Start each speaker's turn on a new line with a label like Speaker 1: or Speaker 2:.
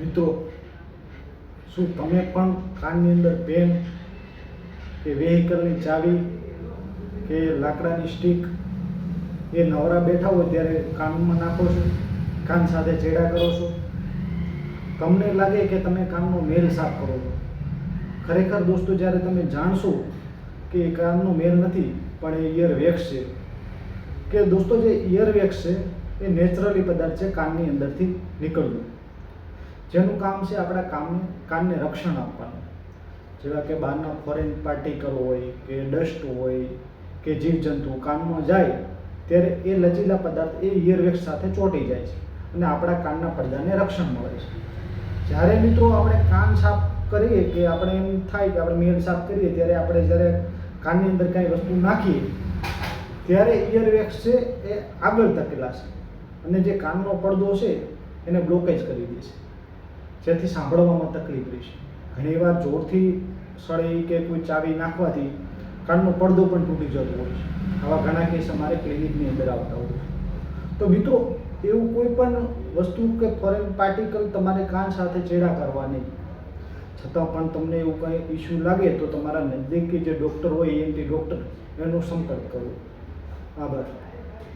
Speaker 1: મિત્રો, શું તમે પણ કાનની અંદર પેન કે વેહિકલની ચાવી કે લાકડાની સ્ટીક એ નવરા બેઠા હોય ત્યારે કાનમાં નાખો છો? કાન સાથે ચેડા કરો છો? તમને લાગે કે તમે કાનનો મેલ સાફ કરો છો? ખરેખર દોસ્તો, જ્યારે તમે જાણશો કે એ કાનનો મેલ નથી, પણ એ ઇયરવેક્સ છે. કે દોસ્તો, જે ઇયરવેક્સ છે, એ નેચરલી પદાર્થ છે કાનની અંદરથી નીકળવું. જેનું કામ છે આપણા કામ, કાનને રક્ષણ આપવાનું. જેવા કે બહારના ફોરેન પાર્ટિકલ હોય, કે ડસ્ટ હોય, કે જીવજંતુ કાનમાં જાય, ત્યારે એ લચીલા પદાર્થ એ ઇયરવેક્સ સાથે ચોંટી જાય છે અને આપણા કાનના પડદાને રક્ષણ મળે છે. જ્યારે મિત્રો આપણે કાન સાફ કરીએ કે આપણે એમ થાય કે આપણે મેલ સાફ કરીએ, ત્યારે આપણે જ્યારે કાનની અંદર કાંઈ વસ્તુ નાખીએ, ત્યારે ઇયરવેક્સ છે એ આગળ ધકેલા છે અને જે કાનનો પડદો છે એને બ્લોકેજ કરી દે છે જેથી સાંભળવામાં તકલીફ રહેશે ઘણીવાર જોરથી સળી કે કોઈ ચાવી નાખવાથી કાનનો પડદો પણ તૂટી જતો હોય છે. આવા ઘણા કેસ અમારે ક્લિનિકની અંદર આવતા હોય છે. તો મિત્રો, એવું કોઈ પણ વસ્તુ કે ફોરેન પાર્ટિકલ તમારે કાન સાથે ચેડા કરવા નહીં. છતાં પણ તમને એવું કંઈ ઇસ્યુ લાગે તો તમારા નજદીકી જે ડૉક્ટર હોય એમથી ડૉક્ટર એનો સંપર્ક કરવો આભાર.